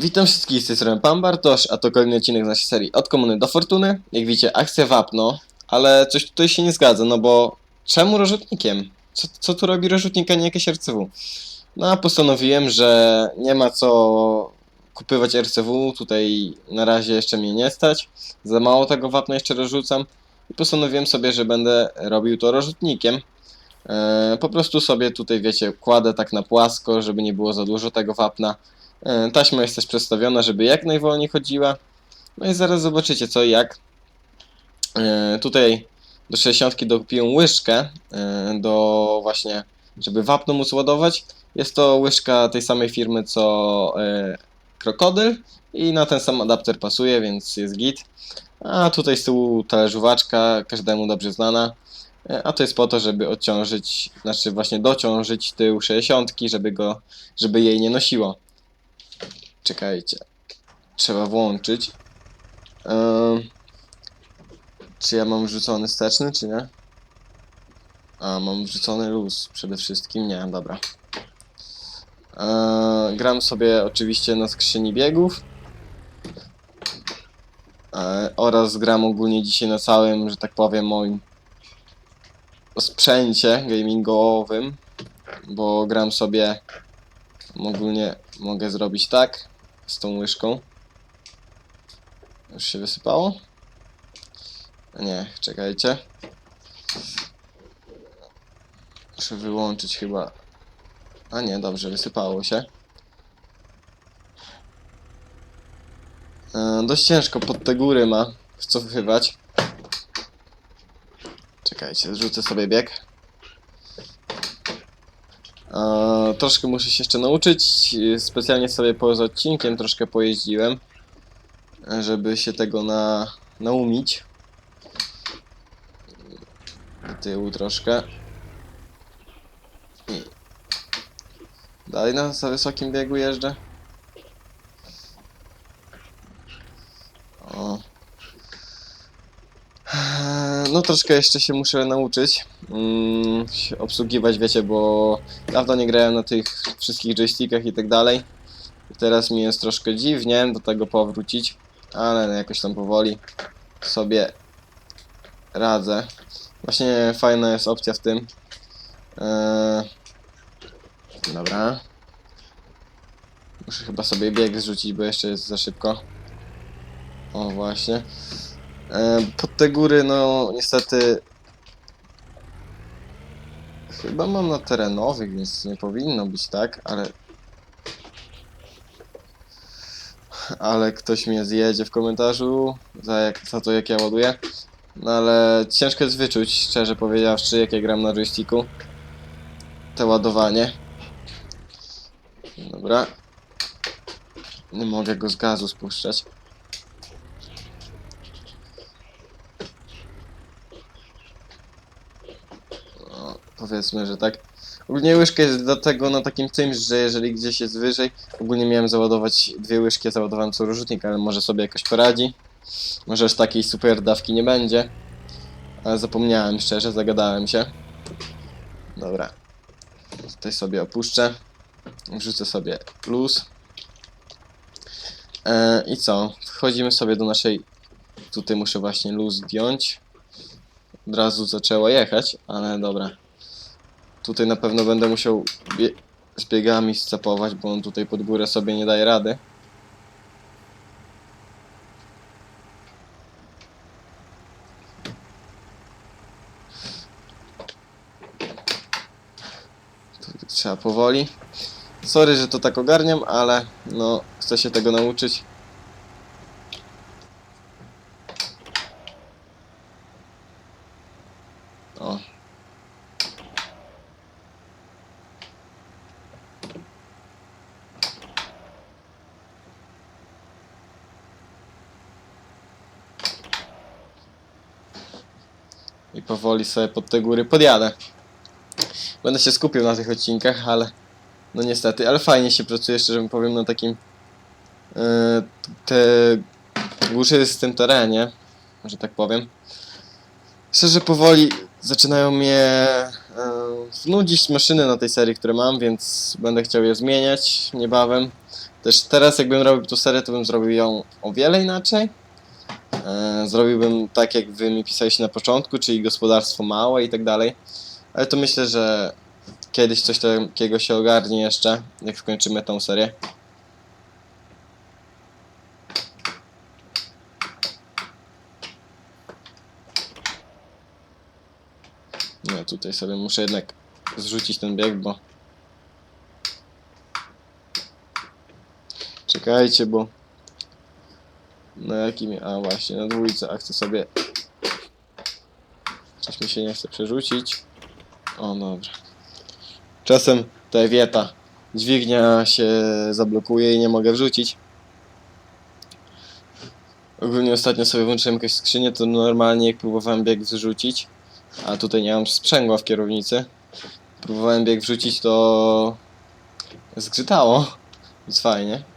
Witam wszystkich z tej strony Pan Bartosz, a to kolejny odcinek z naszej serii Od Komuny do Fortuny. Jak widzicie, akcja wapno, ale coś tutaj się nie zgadza, no bo czemu rozrzutnikiem? Co, co tu robi rozrzutnik, a nie jakieś RCW? No a postanowiłem, że nie ma co kupywać RCW, tutaj na razie jeszcze mnie nie stać, za mało tego wapna jeszcze rozrzucam i postanowiłem sobie, że będę robił to rozrzutnikiem. E, po prostu sobie tutaj, wiecie, kładę tak na płasko, żeby nie było za dużo tego wapna. E, Taśma jest też przestawiona, żeby jak najwolniej chodziła. No i zaraz zobaczycie co i jak. E, Tutaj do 60 dokupiłem łyżkę e, do właśnie, żeby wapno móc ładować. Jest to łyżka tej samej firmy co krokodyl i na ten sam adapter pasuje, więc jest git. A tutaj z tyłu talerzóweczka, każdemu dobrze znana. A to jest po to, żeby odciążyć, znaczy właśnie dociążyć tył 60, żeby go, żeby jej nie nosiło. Czekajcie. Trzeba włączyć. Ym, czy ja mam wrzucony wsteczny, czy nie? A, mam wrzucony luz przede wszystkim. Nie, dobra. Yy, gram sobie oczywiście na skrzyni biegów. Yy, oraz gram ogólnie dzisiaj na całym, że tak powiem, moim sprzęcie gamingowym. Bo gram sobie ogólnie mogę zrobić tak z tą łyżką. Już się wysypało? Nie, czekajcie. Muszę wyłączyć chyba. A nie, dobrze, wysypało się. E, dość ciężko pod te góry ma wcofywać. Czekajcie, zrzucę sobie bieg. E, troszkę muszę się jeszcze nauczyć. Specjalnie sobie poza odcinkiem troszkę pojeździłem, żeby się tego na, naumić. Do tyłu troszkę. I dalej na za wysokim biegu jeżdżę. O. Eee, No troszkę jeszcze się muszę nauczyć mm, obsługiwać, wiecie, bo dawno nie grałem na tych wszystkich joystickach i tak dalej. Teraz mi jest troszkę dziwnie do tego powrócić, ale jakoś tam powoli sobie radzę. Właśnie fajna jest opcja w tym. Eee, dobra. Muszę chyba sobie bieg zrzucić, bo jeszcze jest za szybko. O, właśnie. E, pod te góry, no niestety. Chyba mam na terenowych, więc nie powinno być tak, ale. Ale ktoś mnie zjedzie w komentarzu za, jak, za to, jak ja ładuję. No ale ciężko jest wyczuć, szczerze powiedziawszy, jak ja gram na joysticku. To ładowanie. Dobra. Nie mogę go z gazu spuszczać. No, powiedzmy, że tak. Ogólnie łyżka jest dlatego na takim tym, że jeżeli gdzieś jest wyżej, ogólnie miałem załadować dwie łyżki, załadowałem co rzutnik, ale może sobie jakoś poradzi. Może aż takiej super dawki nie będzie. Ale zapomniałem szczerze, zagadałem się. Dobra. Tutaj sobie opuszczę. Wrzucę sobie luz. E, I co? Wchodzimy sobie do naszej... Tutaj muszę właśnie luz zdjąć. Od razu zaczęła jechać, ale dobra. Tutaj na pewno będę musiał z biegami scapować, bo on tutaj pod górę sobie nie daje rady. Trzeba powoli. Sorry, że to tak ogarniam, ale no chcę się tego nauczyć. O. powoli sobie pod te góry podjadę. Będę się skupił na tych odcinkach, ale no niestety, ale fajnie się pracuje, szczerze powiem, na takim e, te górzystym terenie, że tak powiem. Szczerze powoli zaczynają mnie e, znudzić maszyny na tej serii, które mam, więc będę chciał je zmieniać niebawem. Też teraz jakbym robił tą serię, to bym zrobił ją o wiele inaczej. E, zrobiłbym tak, jak wy mi pisaliście na początku, czyli gospodarstwo małe i tak dalej. Ale to myślę, że kiedyś coś takiego się ogarnie jeszcze, jak skończymy tą serię. No tutaj sobie muszę jednak zrzucić ten bieg, bo... Czekajcie, bo... Na jakim... A właśnie, na dwójce, a chcę sobie... Coś mi się nie chce przerzucić. O, dobra. Czasem ta wieta dźwignia się zablokuje i nie mogę wrzucić. Ogólnie ostatnio sobie włączyłem jakąś skrzynię, to normalnie jak próbowałem bieg zrzucić, a tutaj nie mam sprzęgła w kierownicy. Próbowałem bieg wrzucić, to zgrzytało. Więc fajnie.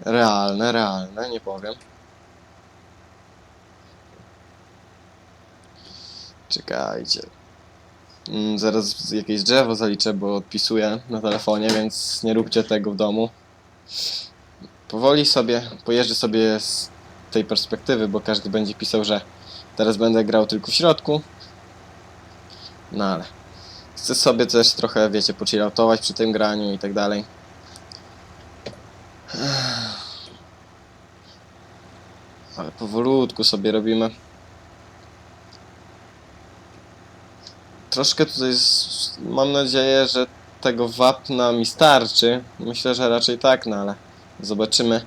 Realne, realne, nie powiem. Czekajcie. Mm, Zaraz jakieś drzewo zaliczę, bo odpisuję na telefonie, więc nie róbcie tego w domu. Powoli sobie, pojeżdżę sobie z tej perspektywy, bo każdy będzie pisał, że teraz będę grał tylko w środku. No ale chcę sobie też trochę, wiecie, pochilloutować przy tym graniu i tak dalej. Ale powolutku sobie robimy. Troszkę tutaj mam nadzieję, że tego wapna mi starczy. Myślę, że raczej tak, no ale zobaczymy.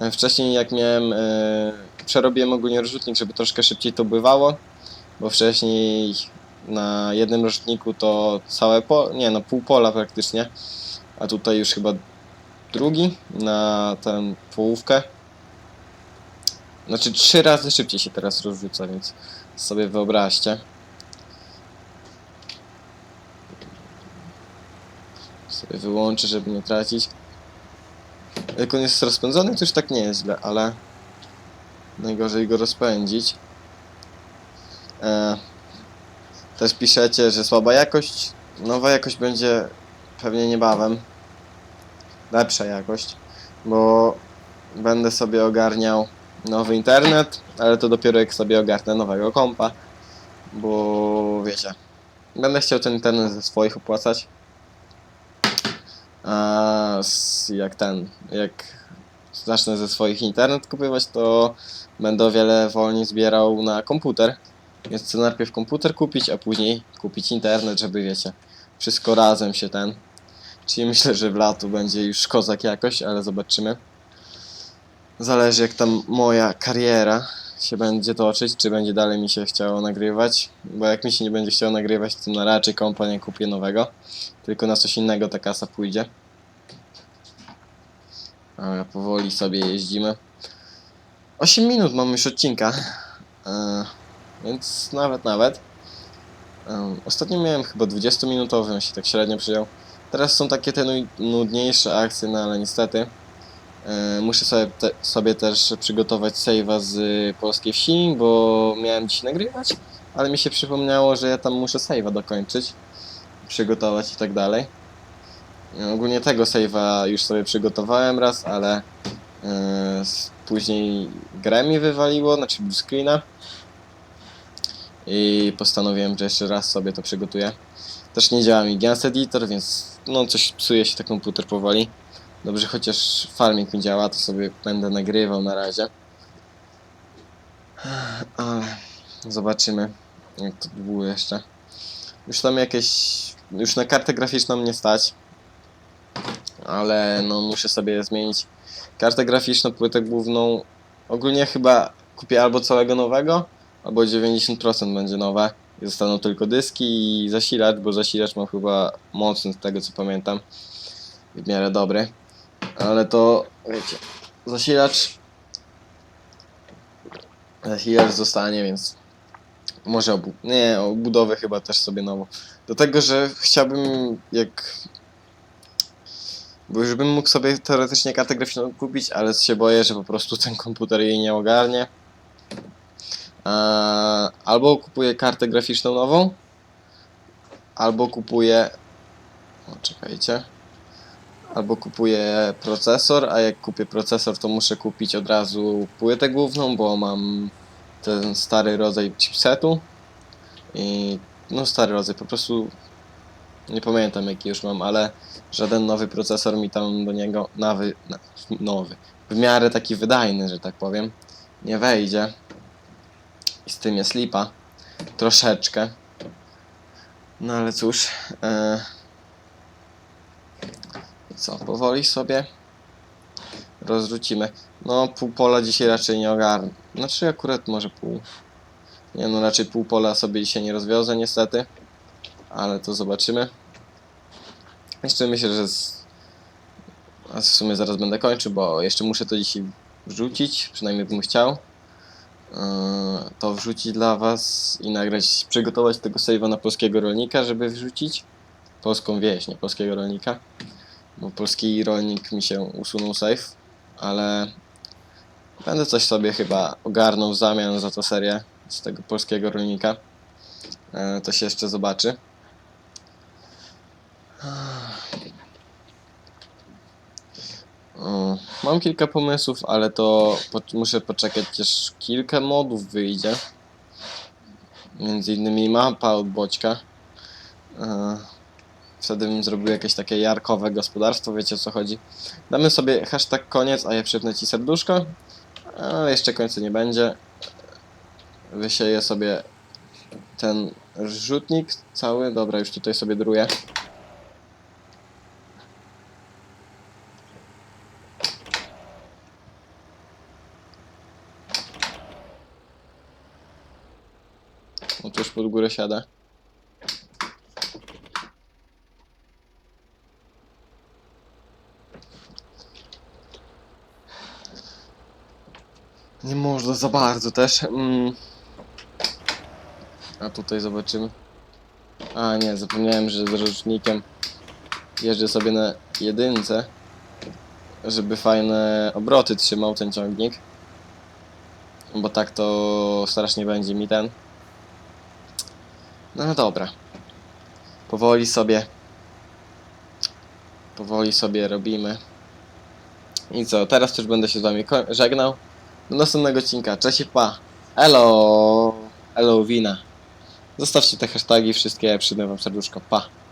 E, Wcześniej jak miałem, e, przerobiłem ogólnie rozrzutnik, żeby troszkę szybciej to bywało, bo wcześniej na jednym rozrzutniku to całe po, nie no pół pola praktycznie, a tutaj już chyba drugi na tę połówkę. Znaczy trzy razy szybciej się teraz rozrzuca, więc sobie wyobraźcie. Sobie wyłączę, żeby nie tracić. Jak on jest rozpędzony, to już tak nie jest źle, ale najgorzej go rozpędzić. E, też piszecie, że słaba jakość. Nowa jakość będzie pewnie niebawem. Lepsza jakość, bo będę sobie ogarniał nowy internet, ale to dopiero jak sobie ogarnę nowego kompa, bo wiecie, będę chciał ten internet ze swoich opłacać. A jak ten, jak zacznę ze swoich internet kupować, to będę o wiele wolniej zbierał na komputer. Więc chcę najpierw komputer kupić, a później kupić internet, żeby wiecie, wszystko razem się ten. Czyli myślę, że w latu będzie już kozak jakoś, ale zobaczymy. Zależy jak tam moja kariera się będzie toczyć, czy będzie dalej mi się chciało nagrywać. Bo jak mi się nie będzie chciało nagrywać, to na raczej kompa nie kupię nowego. Tylko na coś innego ta kasa pójdzie. Ale powoli sobie jeździmy. 8 minut mam już odcinka. E, więc nawet, nawet. Em, ostatnio miałem chyba 20-minutowy, on się tak średnio przyjął. Teraz są takie te nudniejsze akcje, no ale niestety. E, muszę sobie, te, sobie też przygotować save'a z polskiej wsi, bo miałem dziś nagrywać, ale mi się przypomniało, że ja tam muszę save'a dokończyć, przygotować i tak dalej. E, Ogólnie tego save'a już sobie przygotowałem raz, ale e, później grę mi wywaliło, znaczy screena. I postanowiłem, że jeszcze raz sobie to przygotuję. Też nie działa mi Gens Editor, więc no coś psuje się ten komputer powoli. Dobrze, chociaż farming mi działa, to sobie będę nagrywał na razie. Ale zobaczymy, jak to było jeszcze. Już tam jakieś, już na kartę graficzną nie stać. Ale no muszę sobie zmienić kartę graficzną, płytę główną. Ogólnie chyba kupię albo całego nowego, albo 90% będzie nowe. I zostaną tylko dyski i zasilacz, bo zasilacz mam chyba mocny z tego co pamiętam. W miarę dobry. Ale to, wiecie, zasilacz zasilacz zostanie, więc może obu... Nie, obudowę chyba też sobie nową. Do tego, że chciałbym jak... Bo już bym mógł sobie teoretycznie kartę graficzną kupić, ale się boję, że po prostu ten komputer jej nie ogarnie. Eee, albo kupuję kartę graficzną nową, albo kupuję... O, czekajcie. Albo kupuję procesor, a jak kupię procesor, to muszę kupić od razu płytę główną, bo mam ten stary rodzaj chipsetu i no stary rodzaj, po prostu nie pamiętam jaki już mam, ale żaden nowy procesor mi tam do niego nowy, na- nowy, w miarę taki wydajny, że tak powiem, nie wejdzie. I z tym jest lipa. Troszeczkę. No ale cóż. E... Co, powoli sobie rozrzucimy. No, pół pola dzisiaj raczej nie ogarnę. Znaczy, akurat może pół. Nie no, raczej pół pola sobie dzisiaj nie rozwiozę, niestety. Ale to zobaczymy. Jeszcze myślę, że z... A w sumie zaraz będę kończył, bo jeszcze muszę to dzisiaj wrzucić, przynajmniej bym chciał. Yy, To wrzucić dla was i nagrać, przygotować tego save'a na polskiego rolnika, żeby wrzucić. Polską wieś, nie polskiego rolnika. Bo polski rolnik mi się usunął save, ale będę coś sobie chyba ogarnął w zamian za tą serię z tego polskiego rolnika. Yy, To się jeszcze zobaczy. O, Mam kilka pomysłów, ale to muszę poczekać, aż kilka modów wyjdzie. Między innymi mapa od Boćka. Wtedy bym zrobił jakieś takie jarkowe gospodarstwo, wiecie o co chodzi. Damy sobie hashtag koniec, a ja przypnę ci serduszko. Ale jeszcze końca nie będzie. Wysieję sobie ten rzutnik cały. Dobra, już tutaj sobie druję. No już pod górę siada. Nie można za bardzo też. Mm. A tutaj zobaczymy. A nie, zapomniałem, że z rocznikiem jeżdżę sobie na jedynce, żeby fajne obroty trzymał ten ciągnik. Bo tak to strasznie będzie mi ten. No dobra. Powoli sobie. Powoli sobie robimy. I co, teraz już będę się z wami żegnał. Do następnego odcinka. Cześć pa. Elo. Elo wina. Zostawcie te hasztagi wszystkie, przydam wam serduszko. Pa.